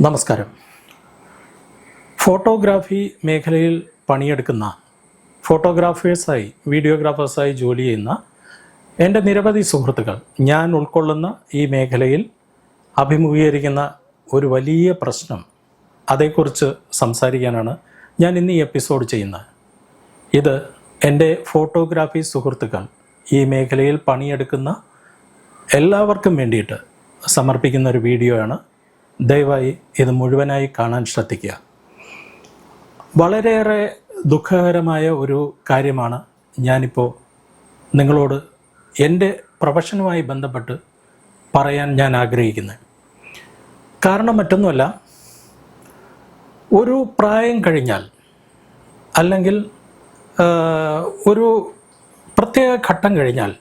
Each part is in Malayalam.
നമസ്കാരം. ഫോട്ടോഗ്രാഫി മേഖലയിൽ പണിയെടുക്കുന്ന ഫോട്ടോഗ്രാഫേഴ്സായി വീഡിയോഗ്രാഫേഴ്സായി ജോലി ചെയ്യുന്ന എന്റെ നിരവധി സുഹൃത്തുക്കൾ ഞാൻ ഉൾക്കൊള്ളുന്ന ഈ മേഖലയിൽ അഭിമുഖീകരിക്കുന്ന ഒരു വലിയ പ്രശ്നം അതേക്കുറിച്ച് സംസാരിക്കാനാണ് ഞാൻ ഇന്ന് ഈ എപ്പിസോഡ് ചെയ്യുന്നത്. ഇത് എന്റെ ഫോട്ടോഗ്രാഫി സുഹൃത്തുക്കൾ ഈ മേഖലയിൽ പണിയെടുക്കുന്ന എല്ലാവർക്കും വേണ്ടിയിട്ട് സമർപ്പിക്കുന്ന ഒരു വീഡിയോ ആണ് ദയവായി ഇത് മുഴുവനായി കാണാൻ ശ്രദ്ധിക്കുക. വളരെയേറെ ദുഃഖകരമായ ഒരു കാര്യമാണ് ഞാനിപ്പോൾ നിങ്ങളോട് എന്റെ പ്രൊഫഷനുമായി ബന്ധപ്പെട്ട് പറയാൻ ഞാൻ ആഗ്രഹിക്കുന്നത് കാരണം മറ്റൊന്നുമല്ല ഒരു പ്രായം കഴിഞ്ഞാൽ അല്ലെങ്കിൽ ഒരു പ്രത്യേക ഘട്ടം കഴിഞ്ഞാൽ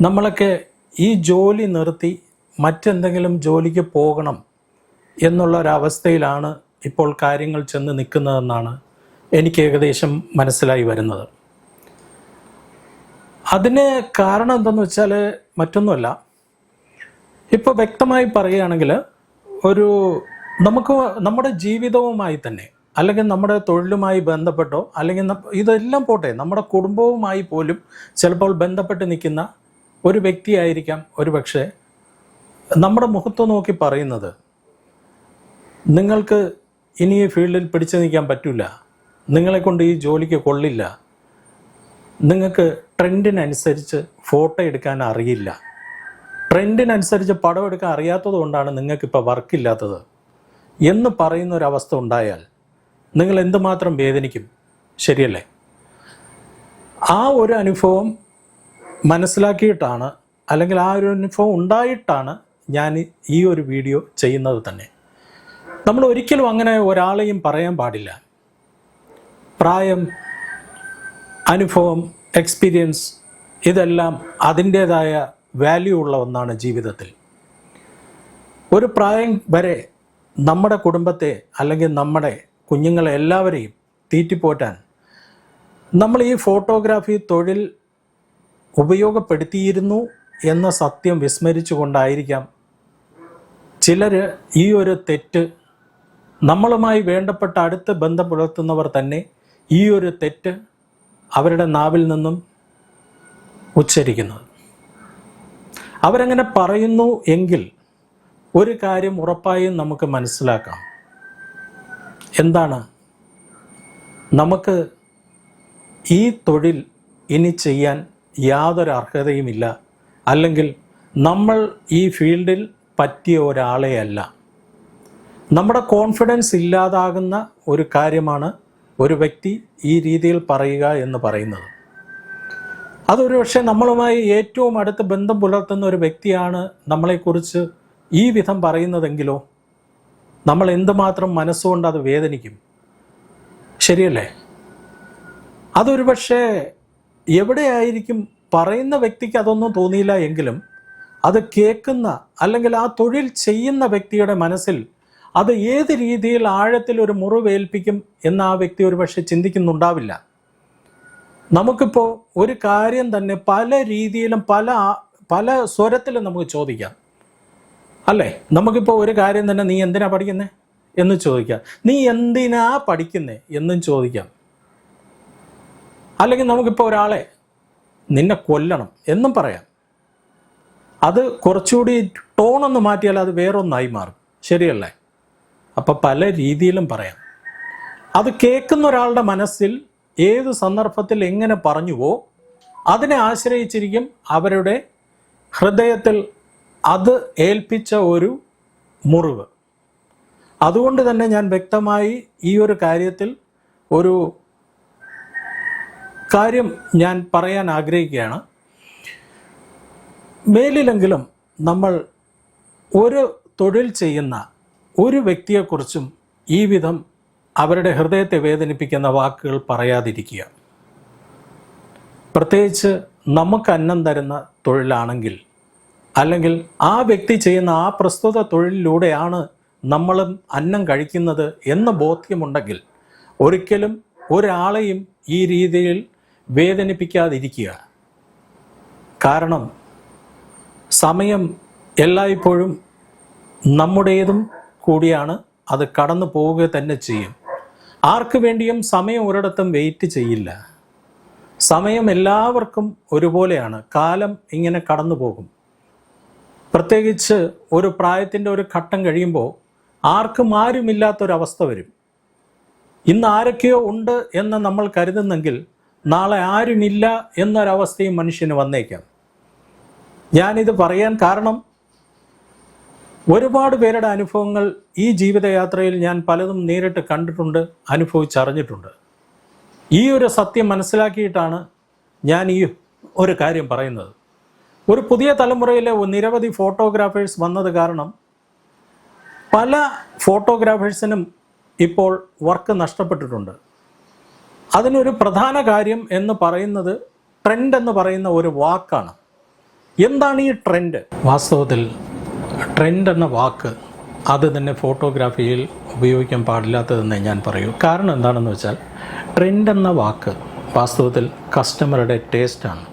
നമ്മളൊക്കെ ഈ ജോലി നിർത്തി മറ്റെന്തെങ്കിലും ജോലിക്ക് പോകണം എന്നുള്ള ഒരവസ്ഥയിലാണ് ഇപ്പോൾ കാര്യങ്ങൾ ചെന്ന് നിൽക്കുന്നതെന്നാണ് എനിക്ക് ഏകദേശം മനസ്സിലായി വരുന്നത്. അതിന് കാരണം എന്തെന്ന് വെച്ചാൽ മറ്റൊന്നുമല്ല. ഇപ്പോൾ വ്യക്തമായി പറയുകയാണെങ്കിൽ ഒരു നമുക്ക് നമ്മുടെ ജീവിതവുമായി തന്നെ അല്ലെങ്കിൽ നമ്മുടെ തൊഴിലുമായി ബന്ധപ്പെട്ടോ അല്ലെങ്കിൽ ഇതെല്ലാം പോട്ടെ നമ്മുടെ കുടുംബവുമായി പോലും ചിലപ്പോൾ ബന്ധപ്പെട്ട് നിൽക്കുന്ന ഒരു വ്യക്തിയായിരിക്കാം ഒരു പക്ഷേ നമ്മുടെ മുഖത്ത് നോക്കി പറയുന്നത് നിങ്ങൾക്ക് ഇനി ഈ ഫീൽഡിൽ പിടിച്ചു നിൽക്കാൻ പറ്റില്ല നിങ്ങളെ കൊണ്ട് ഈ ജോലിക്ക് കൊള്ളില്ല. നിങ്ങൾക്ക് ട്രെൻഡിനനുസരിച്ച് ഫോട്ടോ എടുക്കാൻ അറിയില്ല. ട്രെൻഡിനനുസരിച്ച് പടം എടുക്കാൻ അറിയാത്തത് കൊണ്ടാണ് നിങ്ങൾക്കിപ്പോൾ വർക്കില്ലാത്തത് എന്ന് പറയുന്ന ഒരു അവസ്ഥ ഉണ്ടായാൽ നിങ്ങൾ എന്തുമാത്രം വേദനിക്കും? ശരിയല്ലേ? ആ ഒരു അനുഭവം മനസ്സിലാക്കിയിട്ടാണ് അല്ലെങ്കിൽ ആ ഒരു അനുഭവം ഉണ്ടായിട്ടാണ് ഞാൻ ഈ ഒരു വീഡിയോ ചെയ്യുന്നത് തന്നെ. നമ്മൾ ഒരിക്കലും അങ്ങനെ ഒരാളെയും പറയാൻ പാടില്ല. പ്രായം അനുഭവം എക്സ്പീരിയൻസ് ഇതെല്ലാം അതിന്റേതായ വാല്യൂ ഉള്ള ഒന്നാണ് ജീവിതത്തിൽ. ഒരു പ്രായം വരെ നമ്മുടെ കുടുംബത്തെ അല്ലെങ്കിൽ നമ്മുടെ കുഞ്ഞുങ്ങളെ എല്ലാവരെയും തീറ്റിപ്പോറ്റാൻ നമ്മൾ ഈ ഫോട്ടോഗ്രാഫി തൊഴിൽ ഉപയോഗപ്പെടുത്തിയിരുന്നു എന്ന സത്യം വിസ്മരിച്ചുകൊണ്ടായിരിക്കാം ചിലർ ഈ ഒരു തെറ്റ് നമ്മളുമായി വേണ്ടപ്പെട്ട അടുത്ത് ബന്ധം പുലർത്തുന്നവർ തന്നെ ഈ ഒരു തെറ്റ് അവരുടെ നാവിൽ നിന്നും ഉച്ചരിക്കുന്നത്. അവരങ്ങനെ പറയുന്നു എങ്കിൽ ഒരു കാര്യം ഉറപ്പായും നമുക്ക് മനസ്സിലാക്കാം. എന്താണ്? നമുക്ക് ഈ തൊഴിൽ ഇനി ചെയ്യാൻ യാതൊരു അർഹതയുമില്ല. അല്ലെങ്കിൽ നമ്മൾ ഈ ഫീൽഡിൽ പറ്റിയ ഒരാളെ അല്ല നമ്മുടെ കോൺഫിഡൻസ് ഇല്ലാതാകുന്ന ഒരു കാര്യമാണ് ഒരു വ്യക്തി ഈ രീതിയിൽ പറയുക എന്ന് പറയുന്നത്. അതൊരു പക്ഷേ നമ്മളുമായി ഏറ്റവും അടുത്ത് ബന്ധം പുലർത്തുന്ന ഒരു വ്യക്തിയാണ് നമ്മളെക്കുറിച്ച് ഈ വിധം പറയുന്നതെങ്കിലോ നമ്മൾ എന്തുമാത്രം മനസ്സുകൊണ്ട് അത് വേദനിക്കും. ശരിയല്ലേ? അതൊരു പക്ഷേ എവിടെയായിരിക്കും പറയുന്ന വ്യക്തിക്ക് അതൊന്നും തോന്നിയില്ല എങ്കിലും അത് കേൾക്കുന്ന അല്ലെങ്കിൽ ആ തൊഴിൽ ചെയ്യുന്ന വ്യക്തിയുടെ മനസ്സിൽ അത് ഏത് രീതിയിൽ ആഴത്തിൽ ഒരു മുറിവേൽപ്പിക്കും എന്ന് ആ വ്യക്തി ഒരു പക്ഷെ ചിന്തിക്കുന്നുണ്ടാവില്ല. നമുക്കിപ്പോൾ ഒരു കാര്യം തന്നെ പല രീതിയിലും പല പല സ്വരത്തിലും നമുക്ക് ചോദിക്കാം. അല്ലേ? നമുക്കിപ്പോൾ ഒരു കാര്യം തന്നെ നീ എന്തിനാ പഠിക്കുന്നേ? എന്ന് ചോദിക്കാം. നീ എന്തിനാ പഠിക്കുന്നേ? എന്നും ചോദിക്കാം. അല്ലെങ്കിൽ നമുക്കിപ്പോൾ ഒരാളെ നിന്നെ കൊല്ലണം എന്നും പറയാം. അത് കുറച്ചുകൂടി ടോണൊന്ന് മാറ്റിയാൽ അത് വേറൊന്നായി മാറും. ശരിയല്ലേ? അപ്പം പല രീതിയിലും പറയാം. അത് കേൾക്കുന്ന ഒരാളുടെ മനസ്സിൽ ഏത് സന്ദർഭത്തിൽ എങ്ങനെ പറഞ്ഞുവോ അതിനെ ആശ്രയിച്ചിരിക്കും അവരുടെ ഹൃദയത്തിൽ അത് ഏൽപ്പിച്ച ഒരു മുറിവ്. അതുകൊണ്ട് തന്നെ ഞാൻ വ്യക്തമായി ഈ ഒരു കാര്യത്തിൽ ഒരു കാര്യം ഞാൻ പറയാൻ ആഗ്രഹിക്കുകയാണ്. മേലിലെങ്കിലും നമ്മൾ ഒരു തൊഴിൽ ചെയ്യുന്ന ഒരു വ്യക്തിയെക്കുറിച്ചും ഈ വിധം അവരുടെ ഹൃദയത്തെ വേദനിപ്പിക്കുന്ന വാക്കുകൾ പറയാതിരിക്കുക. പ്രത്യേകിച്ച് നമുക്ക് അന്നം തരുന്ന തൊഴിലാണെങ്കിൽ അല്ലെങ്കിൽ ആ വ്യക്തി ചെയ്യുന്ന ആ പ്രസ്തുത തൊഴിലിലൂടെയാണ് നമ്മളും അന്നം കഴിക്കുന്നത് എന്ന ബോധ്യമുണ്ടെങ്കിൽ ഒരിക്കലും ഒരാളെയും ഈ രീതിയിൽ വേദനിപ്പിക്കാതിരിക്കുക. കാരണം സമയം എല്ലായ്പ്പോഴും നമ്മുടേതും കൂടിയാണ് അത് കടന്നു പോവുക തന്നെ ചെയ്യും. ആർക്കു വേണ്ടിയും സമയം ഒരിടത്തും വെയിറ്റ് ചെയ്യില്ല. സമയം എല്ലാവർക്കും ഒരുപോലെയാണ്. കാലം ഇങ്ങനെ കടന്നു പോകും. പ്രത്യേകിച്ച് ഒരു പ്രായത്തിന്റെ ഒരു ഘട്ടം കഴിയുമ്പോൾ ആർക്കും ആരുമില്ലാത്തൊരവസ്ഥ വരും. ഇന്ന് ആരൊക്കെയോ ഉണ്ട് എന്ന് നമ്മൾ കരുതുന്നെങ്കിൽ നാളെ ആരുമില്ല എന്നൊരവസ്ഥയും മനുഷ്യന് വന്നേക്കാം. ഞാനിത് പറയാൻ കാരണം ഒരുപാട് പേരുടെ അനുഭവങ്ങൾ ഈ ജീവിതയാത്രയിൽ ഞാൻ പലതും നേരിട്ട് കണ്ടിട്ടുണ്ട് അനുഭവിച്ചറിഞ്ഞിട്ടുണ്ട്. ഈ ഒരു സത്യം മനസ്സിലാക്കിയിട്ടാണ് ഞാൻ ഈ ഒരു കാര്യം പറയുന്നത്. ഒരു പുതിയ തലമുറയിലെ നിരവധി ഫോട്ടോഗ്രാഫേഴ്സ് വന്നത് കാരണം പല ഫോട്ടോഗ്രാഫേഴ്സിനും ഇപ്പോൾ വർക്ക് നഷ്ടപ്പെട്ടിട്ടുണ്ട്. അതിനൊരു പ്രധാന കാര്യം എന്ന് പറയുന്നത് ട്രെൻഡ് എന്ന് പറയുന്ന ഒരു വാക്കാണ്. എന്താണ് ഈ ട്രെൻഡ്? വാസ്തവത്തിൽ ട്രെൻഡ് എന്ന വാക്ക് അത് തന്നെ ഫോട്ടോഗ്രാഫിയിൽ ഉപയോഗിക്കാൻ പാടില്ലാത്തതെന്ന് ഞാൻ പറയൂ. കാരണം എന്താണെന്ന് വെച്ചാൽ ട്രെൻഡ് എന്ന വാക്ക് വാസ്തവത്തിൽ കസ്റ്റമറുടെ ടേസ്റ്റാണ്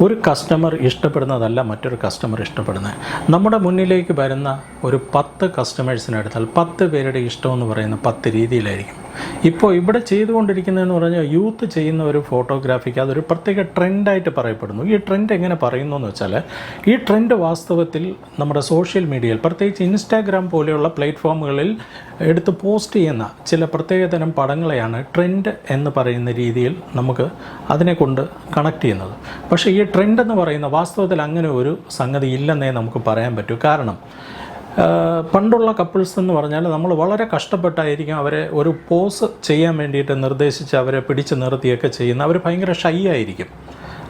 ഒരു കസ്റ്റമർ ഇഷ്ടപ്പെടുന്നതല്ല മറ്റൊരു കസ്റ്റമർ ഇഷ്ടപ്പെടുന്നത്. നമ്മുടെ മുന്നിലേക്ക് വരുന്ന ഒരു പത്ത് കസ്റ്റമേഴ്സിനെടുത്താൽ പത്ത് പേരുടെ ഇഷ്ടമെന്ന് പറയുന്ന പത്ത് രീതിയിലായിരിക്കും. ഇപ്പോൾ ഇവിടെ ചെയ്തുകൊണ്ടിരിക്കുന്നതെന്ന് പറഞ്ഞാൽ യൂത്ത് ചെയ്യുന്ന ഒരു ഫോട്ടോഗ്രാഫിക്ക് അതൊരു പ്രത്യേക ട്രെൻഡായിട്ട് പറയപ്പെടുന്നു. ഈ ട്രെൻഡ് എങ്ങനെ പറയുന്നു എന്ന് വെച്ചാൽ ഈ ട്രെൻഡ് വാസ്തവത്തിൽ നമ്മുടെ സോഷ്യൽ മീഡിയയിൽ പ്രത്യേകിച്ച് ഇൻസ്റ്റാഗ്രാം പോലെയുള്ള പ്ലാറ്റ്ഫോമുകളിൽ എടുത്ത് പോസ്റ്റ് ചെയ്യുന്ന ചില പ്രത്യേകതരം പടങ്ങളെയാണ് ട്രെൻഡ് എന്ന് പറയുന്ന രീതിയിൽ നമുക്ക് അതിനെ കൊണ്ട് കണക്ട് ചെയ്യുന്നത്. പക്ഷേ ഈ ട്രെൻഡ് എന്ന് പറയുന്ന വാസ്തവത്തിൽ അങ്ങനെ ഒരു സംഗതി ഇല്ലെന്നേ നമുക്ക് പറയാൻ പറ്റൂ. കാരണം പണ്ടുള്ള കപ്പിൾസ് എന്ന് പറഞ്ഞാൽ നമ്മൾ വളരെ കഷ്ടപ്പെട്ടായിരിക്കും അവരെ ഒരു പോസ് ചെയ്യാൻ വേണ്ടിയിട്ട് നിർദ്ദേശിച്ച് അവരെ പിടിച്ചു നിർത്തിയൊക്കെ ചെയ്യുന്ന. അവർ ഭയങ്കര ഷൈ ആയിരിക്കും.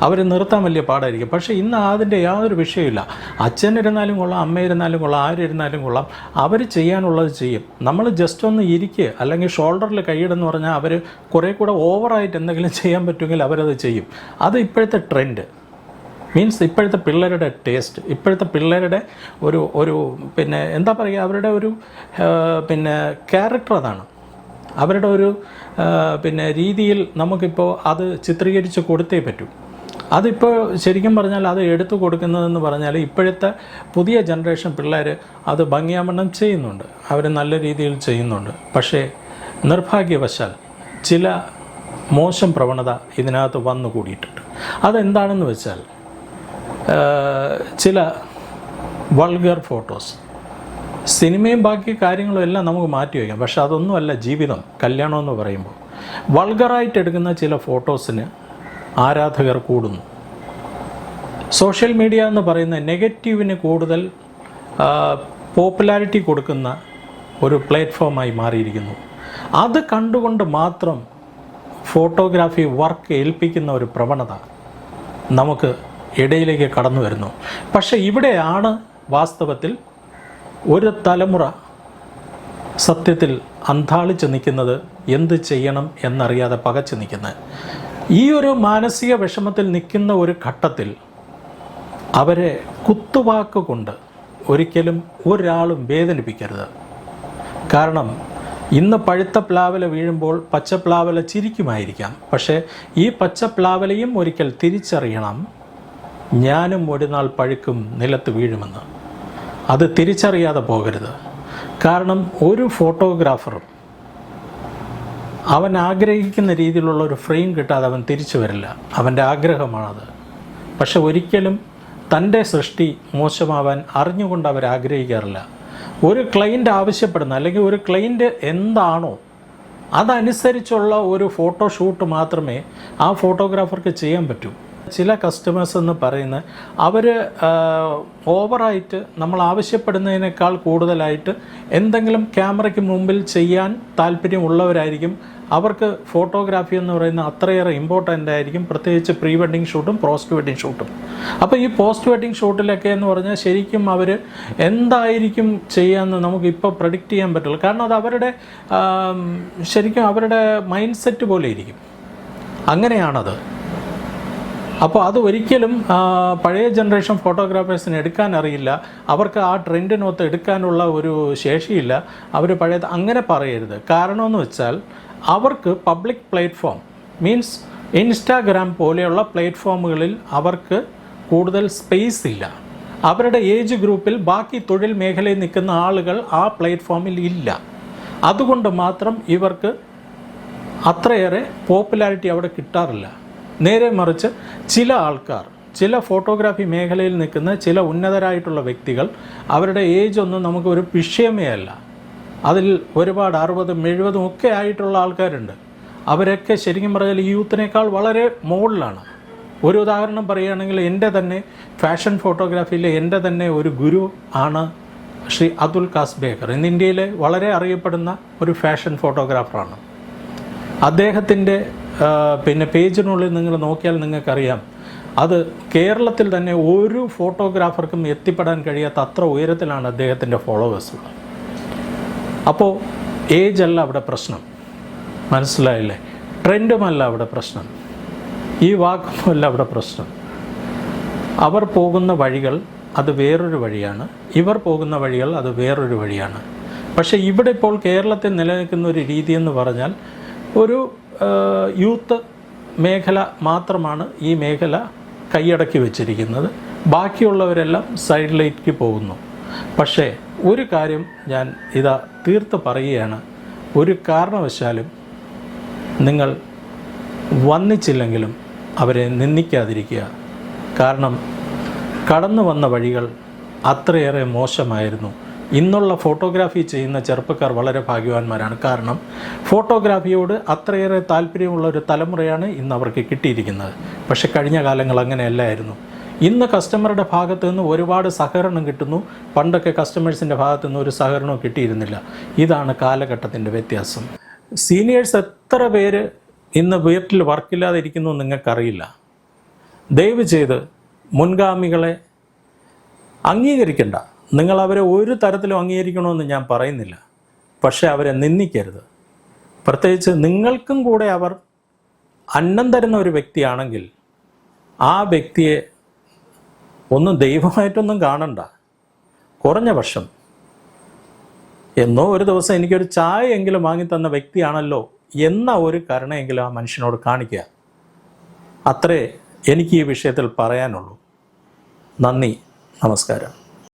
അവർ നിർത്താൻ വലിയ പാടായിരിക്കും. പക്ഷേ ഇന്ന് അതിന്റെ യാതൊരു വിഷയമില്ല അച്ഛൻ ഇരുന്നാലും കൊള്ളാം അമ്മയിരുന്നാലും കൊള്ളാം ആരിരുന്നാലും കൊള്ളാം. അവർ ചെയ്യാനുള്ളത് ചെയ്യും. നമ്മൾ ജസ്റ്റ് ഒന്ന് ഇരിക്കുക അല്ലെങ്കിൽ ഷോൾഡറിൽ കൈയിടെന്ന് പറഞ്ഞാൽ അവർ കുറേ കൂടെ ഓവറായിട്ട് എന്തെങ്കിലും ചെയ്യാൻ പറ്റുമെങ്കിൽ അവരത് ചെയ്യും. അത് ഇപ്പോഴത്തെ ട്രെൻഡ് മീൻസ് ഇപ്പോഴത്തെ പിള്ളേരുടെ ടേസ്റ്റ് ഇപ്പോഴത്തെ പിള്ളേരുടെ ഒരു ഒരു പിന്നെ എന്താ പറയുക അവരുടെ ഒരു പിന്നെ ക്യാരക്ടർ അതാണ്. അവരുടെ ഒരു പിന്നെ രീതിയിൽ നമുക്കിപ്പോൾ അത് ചിത്രീകരിച്ച് കൊടുത്തേ പറ്റൂ. അതിപ്പോൾ ശരിക്കും പറഞ്ഞാൽ അത് എടുത്തു കൊടുക്കുന്നതെന്ന് പറഞ്ഞാൽ ഇപ്പോഴത്തെ പുതിയ ജനറേഷൻ പിള്ളേർ അത് ഭംഗിയാമണ്ണം ചെയ്യുന്നുണ്ട്. അവർ നല്ല രീതിയിൽ ചെയ്യുന്നുണ്ട്. പക്ഷേ നിർഭാഗ്യവശാൽ ചില മോശം പ്രവണത ഇതിനകത്ത് വന്നു കൂടിയിട്ടുണ്ട്. അതെന്താണെന്ന് വെച്ചാൽ ചില വൾഗർ ഫോട്ടോസ്. സിനിമയും ബാക്കി കാര്യങ്ങളും എല്ലാം നമുക്ക് മാറ്റി വയ്ക്കാം. പക്ഷെ അതൊന്നുമല്ല ജീവിതം കല്യാണം എന്ന് പറയുമ്പോൾ. വൾഗറായിട്ട് എടുക്കുന്ന ചില ഫോട്ടോസിന് ആരാധകർ കൂടുന്നു. സോഷ്യൽ മീഡിയ എന്ന് പറയുന്ന നെഗറ്റീവിന് കൂടുതൽ പോപ്പുലാരിറ്റി കൊടുക്കുന്ന ഒരു പ്ലാറ്റ്ഫോമായി മാറിയിരിക്കുന്നു. അത് കണ്ടുകൊണ്ട് മാത്രം ഫോട്ടോഗ്രാഫി വർക്ക് ഏൽപ്പിക്കുന്ന ഒരു പ്രവണത നമുക്ക് ഇടയിലേക്ക് കടന്നു വരുന്നു. പക്ഷേ ഇവിടെയാണ് വാസ്തവത്തിൽ ഒരു തലമുറ സത്യത്തിൽ അന്താളിച്ച് നിൽക്കുന്നത് എന്ത് ചെയ്യണം എന്നറിയാതെ പകച്ചു നിൽക്കുന്നത്. ഈ ഒരു മാനസിക വിഷമത്തിൽ നിൽക്കുന്ന ഒരു ഘട്ടത്തിൽ അവരെ കുത്തുവാക്ക് കൊണ്ട് ഒരിക്കലും ഒരാളും വേദനിപ്പിക്കരുത്. കാരണം ഇന്ന് പഴുത്ത പ്ലാവല വീഴുമ്പോൾ പച്ച പ്ലാവല ചിരിക്കുമായിരിക്കാം. പക്ഷേ ഈ പച്ച പ്ലാവലയും ഒരിക്കൽ തിരിച്ചറിയണം. ഞാനും ഒരു നാൾ പഴുക്കും നിലത്ത് വീഴുമെന്ന്. അത് തിരിച്ചറിയാതെ പോകരുത്. കാരണം ഒരു ഫോട്ടോഗ്രാഫറും അവൻ ആഗ്രഹിക്കുന്ന രീതിയിലുള്ള ഒരു ഫ്രെയിം കിട്ടാതെ അവൻ തിരിച്ചു വരില്ല. അവന്റെ ആഗ്രഹമാണത്. പക്ഷെ ഒരിക്കലും തന്റെ സൃഷ്ടി മോശമാവാൻ അറിഞ്ഞുകൊണ്ട് അവർ ആഗ്രഹിക്കാറില്ല. ഒരു ക്ലൈന്റ് ആവശ്യപ്പെടുന്ന അല്ലെങ്കിൽ ഒരു ക്ലൈന്റ് എന്താണോ അതനുസരിച്ചുള്ള ഒരു ഫോട്ടോ ഷൂട്ട് മാത്രമേ ആ ഫോട്ടോഗ്രാഫർക്ക് ചെയ്യാൻ പറ്റൂ. ചില കസ്റ്റമേഴ്സ് എന്ന് പറയുന്നത് അവർ ഓവറായിട്ട് നമ്മൾ ആവശ്യപ്പെടുന്നതിനേക്കാൾ കൂടുതലായിട്ട് എന്തെങ്കിലും ക്യാമറയ്ക്ക് മുമ്പിൽ ചെയ്യാൻ താല്പര്യമുള്ളവരായിരിക്കും. അവർക്ക് ഫോട്ടോഗ്രാഫി എന്ന് പറയുന്ന അത്രയേറെ ഇമ്പോർട്ടന്റ് ആയിരിക്കും. പ്രത്യേകിച്ച് പ്രീ വെഡിങ് ഷൂട്ടും പോസ്റ്റ് വെഡിങ് ഷൂട്ടും അപ്പോൾ ഈ പോസ്റ്റ് വെഡിങ് ഷൂട്ടിലൊക്കെ എന്ന് പറഞ്ഞാൽ ശരിക്കും അവർ എന്തായിരിക്കും ചെയ്യാമെന്ന് നമുക്ക് ഇപ്പോൾ പ്രഡിക്റ്റ് ചെയ്യാൻ പറ്റുള്ളൂ കാരണം അത് അവരുടെ ശരിക്കും അവരുടെ മൈൻഡ് സെറ്റ് പോലെ ഇരിക്കും. അങ്ങനെയാണത്. അപ്പോൾ അത് ഒരിക്കലും പഴയ ജനറേഷൻ ഫോട്ടോഗ്രാഫേഴ്സിന് എടുക്കാൻ അറിയില്ല അവർക്ക് ആ ട്രെൻഡിനൊത്ത് എടുക്കാനുള്ള ഒരു ശേഷിയില്ല. അവർ പഴയ അങ്ങനെ പറയരുത്. കാരണമെന്ന് വെച്ചാൽ അവർക്ക് പബ്ലിക് പ്ലാറ്റ്ഫോം മീൻസ് ഇൻസ്റ്റാഗ്രാം പോലെയുള്ള പ്ലാറ്റ്ഫോമുകളിൽ അവർക്ക് കൂടുതൽ സ്പേസ് ഇല്ല. അവരുടെ ഏജ് ഗ്രൂപ്പിൽ ബാക്കി തൊഴിൽ മേഖലയിൽ നിൽക്കുന്ന ആളുകൾ ആ പ്ലാറ്റ്ഫോമിൽ ഇല്ല. അതുകൊണ്ട് മാത്രം ഇവർക്ക് അത്രയേറെ പോപ്പുലാരിറ്റി അവിടെ കിട്ടാറില്ല. നേരെ മറിച്ച് ചില ആൾക്കാർ ചില ഫോട്ടോഗ്രാഫി മേഖലയിൽ നിൽക്കുന്ന ചില ഉന്നതരായിട്ടുള്ള വ്യക്തികൾ അവരുടെ ഏജ് ഒന്നും നമുക്ക് ഒരു വിഷയമേ അല്ല. അതിൽ ഒരുപാട് അറുപതും എഴുപതും ഒക്കെ ആയിട്ടുള്ള ആൾക്കാരുണ്ട്. അവരൊക്കെ ശരിക്കും പറഞ്ഞാൽ ഈ യൂത്തിനേക്കാൾ വളരെ മുകളിലാണ് ഒരു ഉദാഹരണം പറയുകയാണെങ്കിൽ എന്റെ തന്നെ ഫാഷൻ ഫോട്ടോഗ്രാഫിയിലെ എന്റെ തന്നെ ഒരു ഗുരു ആണ് ശ്രീ അതുൽ കാസ് ബേക്കർ ഇന്ന് ഇന്ത്യയിലെ വളരെ അറിയപ്പെടുന്ന ഒരു ഫാഷൻ ഫോട്ടോഗ്രാഫറാണ്. അദ്ദേഹത്തിന്റെ പിന്നെ പേജിനുള്ളിൽ നിങ്ങൾ നോക്കിയാൽ നിങ്ങൾക്കറിയാം. അത് കേരളത്തിൽ തന്നെ ഒരു ഫോട്ടോഗ്രാഫർക്കും എത്തിപ്പെടാൻ കഴിയാത്ത അത്ര ഉയരത്തിലാണ് അദ്ദേഹത്തിന്റെ ഫോളോവേഴ്സ്. അപ്പോൾ ഏജ് അല്ല അവിടെ പ്രശ്നം. മനസ്സിലായില്ലേ? ട്രെൻഡുമല്ല അവിടെ പ്രശ്നം. ഈ വാക്കുമല്ല അവിടെ പ്രശ്നം. അവർ പോകുന്ന വഴികൾ അത് വേറൊരു വഴിയാണ്. ഇവർ പോകുന്ന വഴികൾ അത് വേറൊരു വഴിയാണ്. പക്ഷേ ഇവിടെ ഇപ്പോൾ കേരളത്തിൽ നിലനിൽക്കുന്ന ഒരു രീതി എന്ന് പറഞ്ഞാൽ ഒരു യൂത്ത് മേഖല മാത്രമാണ് ഈ മേഖല കൈയടക്കി വെച്ചിരിക്കുന്നത്. ബാക്കിയുള്ളവരെല്ലാം സൈഡിലേക്ക് പോകുന്നു. പക്ഷേ ഒരു കാര്യം ഞാൻ ഇതാ തീർത്ത് പറയുകയാണ്. ഒരു കാരണവശാലും നിങ്ങൾ വന്നിച്ചില്ലെങ്കിലും അവരെ നിന്ദിക്കാതിരിക്കുക. കാരണം കടന്നു വന്ന വഴികൾ അത്രയേറെ മോശമായിരുന്നു. ഇന്നുള്ള ഫോട്ടോഗ്രാഫി ചെയ്യുന്ന ചെറുപ്പക്കാർ വളരെ ഭാഗ്യവാന്മാരാണ്. കാരണം ഫോട്ടോഗ്രാഫിയോട് അത്രയേറെ താല്പര്യമുള്ള ഒരു തലമുറയാണ് ഇന്ന് അവർക്ക് കിട്ടിയിരിക്കുന്നത്. പക്ഷേ കഴിഞ്ഞ കാലങ്ങൾ അങ്ങനെയല്ലായിരുന്നു. ഇന്ന് കസ്റ്റമറുടെ ഭാഗത്തു നിന്ന് ഒരുപാട് സഹകരണം കിട്ടുന്നു. പണ്ടൊക്കെ കസ്റ്റമേഴ്സിന്റെ ഭാഗത്തു നിന്ന് ഒരു സഹകരണവും കിട്ടിയിരുന്നില്ല. ഇതാണ് കാലഘട്ടത്തിന്റെ വ്യത്യാസം. സീനിയേഴ്സ് എത്ര പേര് ഇന്ന് വീട്ടിൽ വർക്കില്ലാതെ ഇരിക്കുന്നു നിങ്ങൾക്കറിയില്ല. ദയവ് ചെയ്ത് മുൻഗാമികളെ അംഗീകരിക്കണ്ട. നിങ്ങൾ അവരെ ഒരു തരത്തിലും അംഗീകരിക്കണമെന്ന് ഞാൻ പറയുന്നില്ല. പക്ഷേ അവരെ നിന്ദിക്കരുത്. പ്രത്യേകിച്ച് നിങ്ങൾക്കും കൂടെ അവർ അന്നം തരുന്ന ഒരു വ്യക്തിയാണെങ്കിൽ ആ വ്യക്തിയെ ഒന്നും ദൈവമായിട്ടൊന്നും കാണണ്ട. കുറഞ്ഞ വർഷം എന്നോ ഒരു ദിവസം എനിക്കൊരു ചായ എങ്കിലും വാങ്ങിത്തന്ന വ്യക്തിയാണല്ലോ എന്ന ഒരു കരുണയെങ്കിലും ആ മനുഷ്യനോട് കാണിക്കുക. അത്രേ എനിക്ക് ഈ വിഷയത്തിൽ പറയാനുള്ളൂ. നന്ദി. നമസ്കാരം.